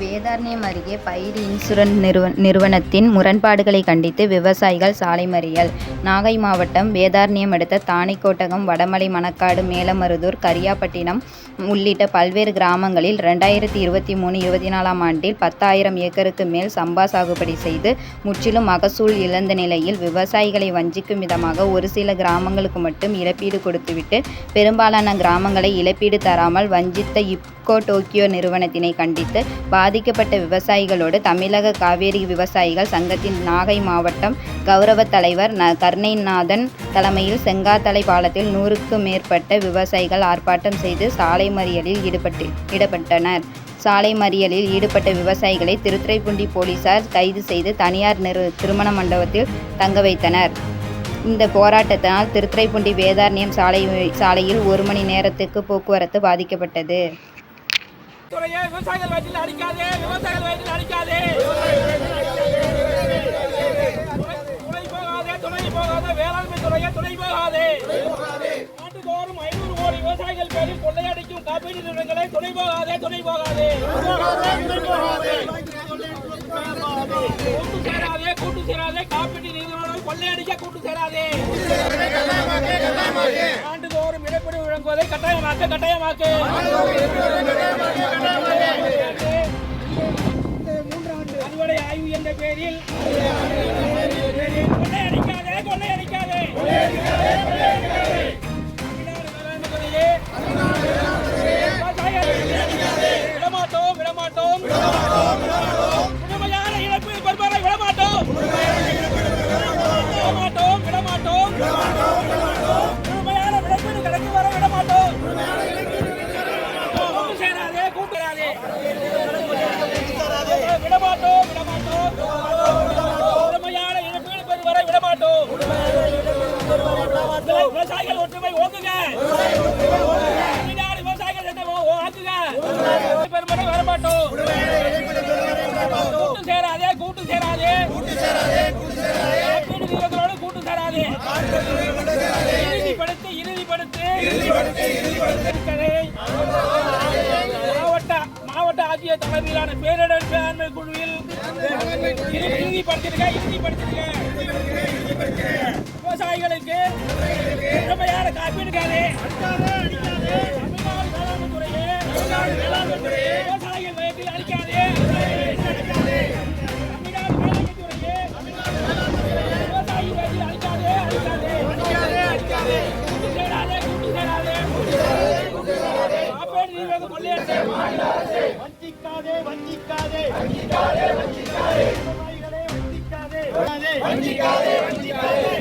வேதாரண்யம் அருகே பயிர் இன்சூரன்ஸ் நிறுவ நிறுவனத்தின் முரண்பாடுகளை கண்டித்து விவசாயிகள் சாலை மறியல். நாகை மாவட்டம் வேதாரண்யம் அடுத்த தானைக்கோட்டகம் வடமலை மணக்காடு மேலமருதூர் கரியாப்பட்டினம் உள்ளிட்ட பல்வேறு கிராமங்களில் ரெண்டாயிரத்தி இருபத்தி மூணு இருபத்தி நாலாம் ஆண்டில் பத்தாயிரம் ஏக்கருக்கு மேல் சம்பா சாகுபடி செய்து முற்றிலும் மகசூல் இழந்த நிலையில் விவசாயிகளை வஞ்சிக்கும் விதமாக ஒரு சில கிராமங்களுக்கு மட்டும் இழப்பீடு கொடுத்துவிட்டு பெரும்பாலான கிராமங்களை இழப்பீடு தராமல் வஞ்சித்த இப்கோ டோக்கியோ நிறுவனத்தினை கண்டித்து பாதிக்கப்பட்ட விவசாயிகளோடு தமிழக காவேரி விவசாயிகள் சங்கத்தின் நாகை மாவட்டம் கௌரவ தலைவர் ந கருணைநாதன் தலைமையில் செங்காத்தலை பாலத்தில் நூறுக்கும் மேற்பட்ட விவசாயிகள் ஆர்ப்பாட்டம் செய்து சாலை மறியலில் ஈடுபட்டு ஈடுபட்டனர். சாலை மறியலில் ஈடுபட்ட விவசாயிகளை திருத்துறைப்பூண்டி போலீசார் கைது செய்து தனியார் நிறு திருமண மண்டபத்தில் தங்க வைத்தனர். இந்த போராட்டத்தினால் திருத்துறைப்பூண்டி வேதாரண்யம் சாலை சாலையில் ஒரு மணி நேரத்துக்கு போக்குவரத்து பாதிக்கப்பட்டது. துறையை விவசாயிகள் வயிற்றில் அடிக்காதே விவசாயிகள் வயிற்றில் அடிக்காதே. துணை போகாதே துணை போகாதே வேளாண்மை துறையை துணை போகாதே. ஆண்டுதோறும் ஐநூறு கோடி விவசாயிகள் பேரில் கொள்ளையடிக்கும் காப்பீடு நிறுவனங்களை துணை போகாதே துணை போகாதே. கூட்டு சேராதே கூட்டு சேராதே. காப்பீட்டு நிறுவனம் கொள்ளையடிக்க கூட்டு சேராதே. வழங்குவதை கட்டாயமாக்க கட்டாயமாக்கு அறுவடை ஆய்வு என்ற பெயரில் கொள்ளையடிக்காதே கொள்ளையடிக்காதே விடமாட்டோம் வேளாண்மை விடமாட்டோம் விடமாட்டோம் விவசாயிகள் ஒற்றுமை ஓங்குக தமிழ்நாடு விவசாயிகள் சட்டம் ஓ- ஓ- ஆக்குக பெருமளவு வரமாட்டோம். கூட்டு சேராதே கூட்டு சேராதே. காப்பீடு நிறுவனங்களோடு கூட்டு சேராதே. இறுதிப்படுத்து இறுதிப்படுத்து. இருக்கிறதை மாவட்ட மாவட்ட ஆட்சியர் தலைமையிலான பேரிடர் மேலாண்மை குழுவில் இறு- இறுதிப்படுத்திருக்க இறுதிப்படுத்திருக்க விவசாயிகளுக்கு முழுமையான காப்பீடுக்காரே தமிழ்நாடு வேளாண்மை விவசாயிகள் வயத்தில் அளிக்காதே. காப்பீடு வஞ்சிக்காதே வஞ்சிக்காதே வஞ்சிக்காதே வஞ்சிக்காதே வஞ்சிக்காதே வஞ்சிக்காதே வஞ்சிக்காதே.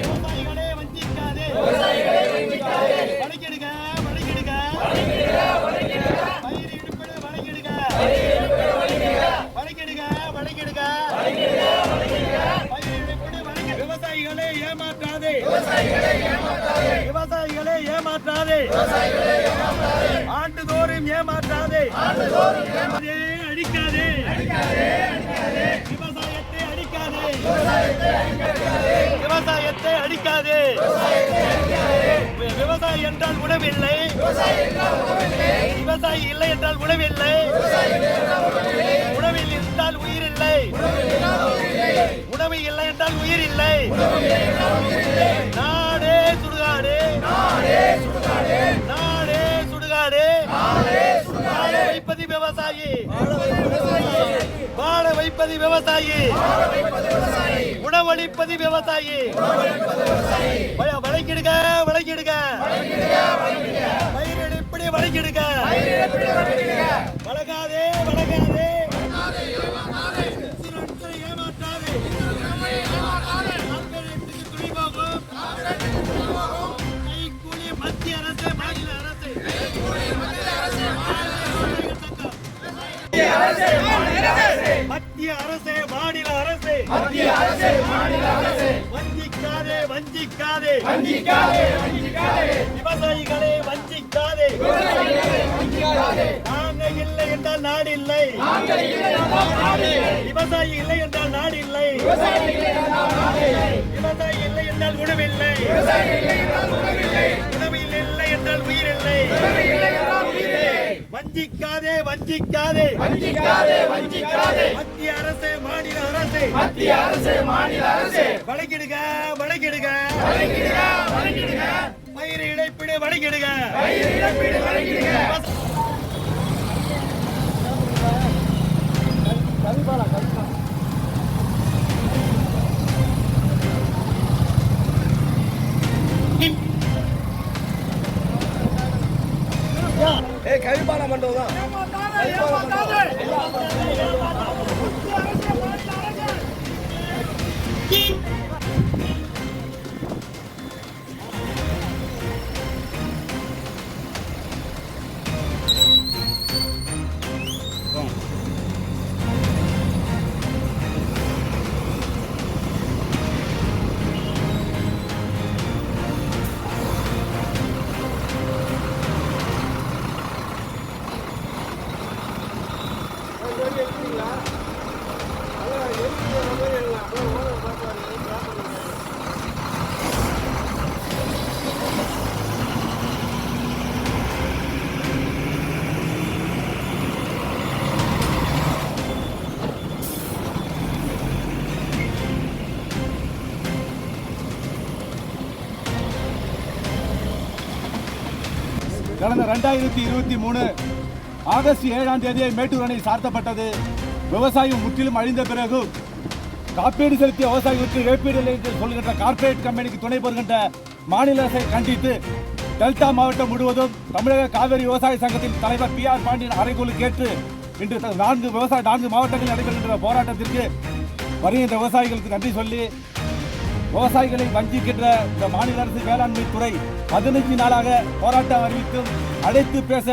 விவசாயிகளை ஏமாற்றாதே. ஆண்டுதோறும் ஏமாற்றாதே. அடிக்காதே விவசாயத்தை அடிக்காதே விவசாயத்தை அடிக்காதே விவசாயி என்றால் உணவில்லை. விவசாயி இல்லை என்றால் உணவில்லை. உணவில் இருந்தால் உயிர் இல்லை. உணவு இல்லை என்றால் உயிர் இல்லை. நாடே சுடுகாடு. நாடே சுடுகாடு. வாழ வைப்பது விவசாயி. வாழ வைப்பது விவசாயி. உணவளிப்பது விவசாயி. வ- வழங்கிடுங்க வழங்கிடுங்க. பயிரெடுப்படி வழங்கிடுங்க. வழங்காதே வழங்காதே. மத்திய அரசு மாநில அரசு. மத்திய அரசு மாநில அரசு. வஞ்சிக்காதே வஞ்சிக்காதே. வஞ்சிக்காதே வஞ்சிக்காதே. விவசாயிகளை வஞ்சிக்காதே. நாங்க இல்லை என்றால் நாடு இல்லை விவசாயி இல்லை என்றால் நாடு இல்லை விவசாயி இல்லை என்றால் உணவில்லை. உணவில் இல்லை என்றால் உயிர் வஞ்சிக்காதே வஞ்சிக்காதே. வஞ்சிக்காதே வஞ்சிக்காதே. மத்திய அரசு மாநில அரசு. மத்திய அரசு மாநில அரசு. வழங்கிடுக வழங்கிடுக வழங்கிடுக வழங்கிடுக பயிர் இடைப்பீடு வழங்கிடுக பயிர் இடைப்பீடு வழங்கிடுக கடந்த ரெண்டாயிரத்தி இருபத்தி மூணு ஆகஸ்ட் ஏழாம் தேதியை மேட்டூர் அணை சார்த்தப்பட்டது. விவசாயம் முற்றிலும் அழிந்த பிறகு காப்பீடு செலுத்திய விவசாயிகளுக்கு இழப்பீடு இல்லை என்று சொல்கின்ற கார்ப்பரேட் கம்பெனிக்கு துணை போகின்ற மாநில அரசை கண்டித்து டெல்டா மாவட்டம் முழுவதும் தமிழக காவிரி விவசாய சங்கத்தின் தலைவர் பி ஆர் பாண்டியன் அறைக்குழு கேட்டு இன்று நான்கு விவசாய நான்கு மாவட்டங்களில் நடைபெறுகின்ற போராட்டத்திற்கு வருகின்ற விவசாயிகளுக்கு நன்றி சொல்லி விவசாயிகளை வஞ்சிக்கின்ற இந்த மாநில அரசு வேளாண்மை துறை பதினைஞ்சு நாளாக போராட்டம் அறிவித்தும் அழைத்து பேச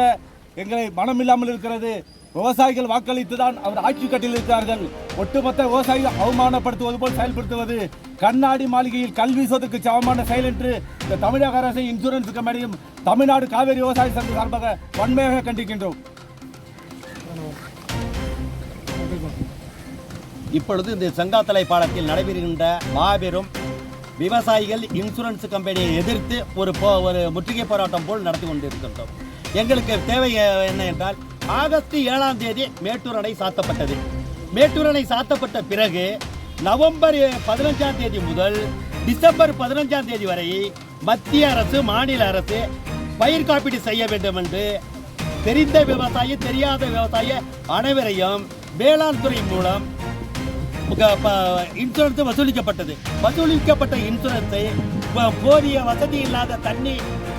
எங்களை மனமில்லாமல் இருக்கிறது. விவசாயிகள் வாக்களித்துதான் அவர் ஆட்சி கட்டில் இருக்கிறார்கள். ஒட்டுமொத்த விவசாயிகள் அவமானப்படுத்துவது போல் செயல்படுத்துவது. கண்ணாடி மாளிகையில் கல்வி சொத்துக்கு சமமான செயல் என்று இந்த தமிழக அரசை இன்சூரன்ஸ் கம்பெனியும் தமிழ்நாடு காவேரி விவசாய சங்க சார்பாக வன்மையாக கண்டிக்கின்றோம். இப்பொழுது இந்த செங்காத்தலை பாலத்தில் நடைபெறுகின்ற மாபெரும் விவசாயிகள் இன்சூரன்ஸ் கம்பெனியை எதிர்த்து ஒரு போ ஒரு முற்றுகை போராட்டம் போல் நடத்தி கொண்டிருக்கின்றோம். எங்களுக்கு தேவை என்ன என்றால் ஆகஸ்ட் ஏழாம் தேதி மேட்டூர் அணை சாத்தப்பட்டது. மேட்டூர் அணை சாத்தப்பட்ட பிறகு நவம்பர் பதினஞ்சாம் தேதி முதல் டிசம்பர் பதினஞ்சாம் தேதி வரை மத்திய அரசு மாநில அரசு பயிர் காப்பீடு செய்ய வேண்டும் என்று தெரிந்த விவசாயி தெரியாத விவசாயி அனைவரையும் வேளாண் துறை மூலம் இன்சூரன்ஸ் வசூலிக்கப்பட்டது. வசூலிக்கப்பட்ட இன்சூரன்ஸை போதிய வசதி இல்லாத தண்ணி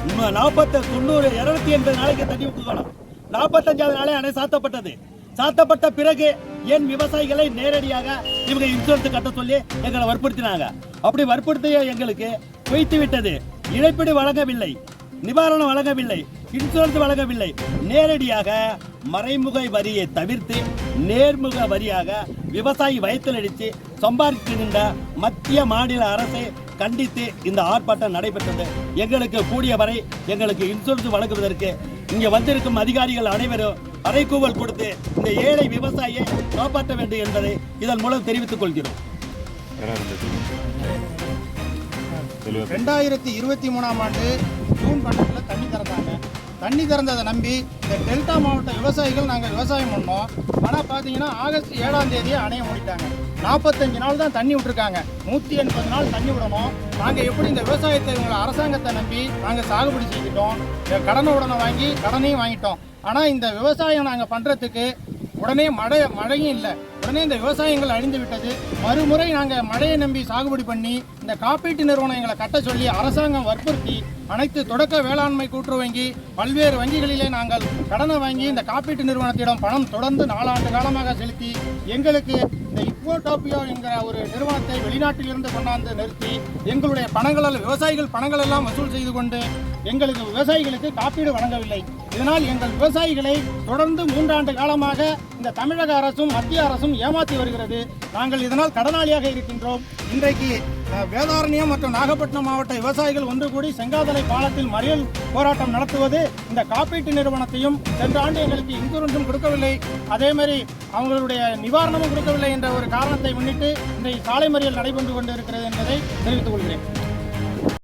நாற்பத்தி நாற்பத்து தொண்ணூறு இருநூத்தி எண்பது நாளைக்கு தண்ணி விட்டுக்கணும் நாற்பத்தஞ்சாவது நாளே அணை சாத்தப்பட்டது. சாத்தப்பட்ட பிறகு ஏன் விவசாயிகளை நேரடியாக இவங்க இன்சூரன்ஸ் கட்ட சொல்லி எங்களை வற்புறுத்தினாங்க. அப்படி வற்புறுத்திய எங்களுக்கு வைத்து விட்டது. இழப்பீடு வழங்கவில்லை. நிவாரணம் வழங்கவில்லை. இன்சூரன்ஸ் வழங்கவில்லை. நேரடியாக மறைமுக வரியை தவிர்த்து நேர்முக வரியாக விவசாயி வயத்தில் அடித்து சம்பாதிக்கின்ற மத்திய மாநில அரசை கண்டித்து இந்த ஆர்ப்பாட்டம் நடைபெற்றது. எங்களுக்கு கூடிய வரை எங்களுக்கு இன்சூரன்ஸ் வழங்குவதற்கு இங்கே வந்திருக்கும் அதிகாரிகள் அனைவரும் அறைகூவல் கொடுத்து இந்த ஏழை விவசாயியை காப்பாற்ற வேண்டும் என்பதை இதன் மூலம் தெரிவித்துக் கொள்கிறோம். ரெண்டாயிரத்தி இருபத்தி மூணாம் ஆண்டு ஜூன் பன்னெண்டில் தண்ணி திறந்தாங்க தண்ணி திறந்ததை நம்பி இந்த டெல்டா மாவட்ட விவசாயிகள் நாங்கள் விவசாயம் பண்ணோம். ஆனால் பார்த்தீங்கன்னா ஆகஸ்ட் ஏழாம் தேதியே அணைய மூடிட்டாங்க. நாற்பத்தஞ்சு நாள் தான் தண்ணி விட்டுருக்காங்க. நூற்றி எண்பது நாள் தண்ணி விடணும். நாங்கள் எப்படி இந்த விவசாயத்தை இவங்களை அரசாங்கத்தை நம்பி நாங்கள் சாகுபடி செய்துட்டோம். கடனை உடனே வாங்கி கடனையும் வாங்கிட்டோம். ஆனால் இந்த விவசாயம் நாங்கள் பண்ணுறதுக்கு உடனே மழை மழையும் இல்லை. உடனே இந்த விவசாயங்கள் அழிந்து விட்டது. மறுமுறை நாங்கள் மழையை நம்பி சாகுபடி பண்ணி இந்த காப்பீட்டு நிறுவனம் எங்களை கட்ட சொல்லி அரசாங்கம் வற்புறுத்தி அனைத்து தொடக்க வேளாண்மை கூட்டுறவு வங்கி பல்வேறு வங்கிகளிலே நாங்கள் கடனை வாங்கி இந்த காப்பீட்டு நிறுவனத்திடம் பணம் தொடர்ந்து நாலாண்டு காலமாக செலுத்தி எங்களுக்கு இந்த இக்வோடாப்பியோ என்கிற ஒரு நிறுவனத்தை வெளிநாட்டிலிருந்து கொண்டாந்து நிறுத்தி எங்களுடைய பணங்களால் விவசாயிகள் பணங்கள் எல்லாம் வசூல் செய்து கொண்டு எங்களுக்கு விவசாயிகளுக்கு காப்பீடு வழங்கவில்லை. இதனால் எங்கள் விவசாயிகளை தொடர்ந்து மூன்றாண்டு காலமாக இந்த தமிழக அரசும் மத்திய அரசும் ஏமாற்றி வருகிறது. நாங்கள் இதனால் கடனாளியாக இருக்கின்றோம். இன்றைக்கு வேதாரண்யம் மற்றும் நாகப்பட்டினம் மாவட்ட விவசாயிகள் ஒன்று கூடி செங்காதலை பாலத்தில் மறியல் போராட்டம் நடத்துவது இந்த காப்பீட்டு நிறுவனத்தையும் சென்ற ஆண்டு எங்களுக்கு இன்சூரன்ஸும் கொடுக்கவில்லை. அதே மாதிரி அவங்களுடைய நிவாரணமும் கொடுக்கவில்லை என்ற ஒரு காரணத்தை முன்னிட்டு இன்றைக்கு சாலை மறியல் நடைபெற்று கொண்டு இருக்கிறது என்பதை தெரிவித்துக் கொள்கிறேன்.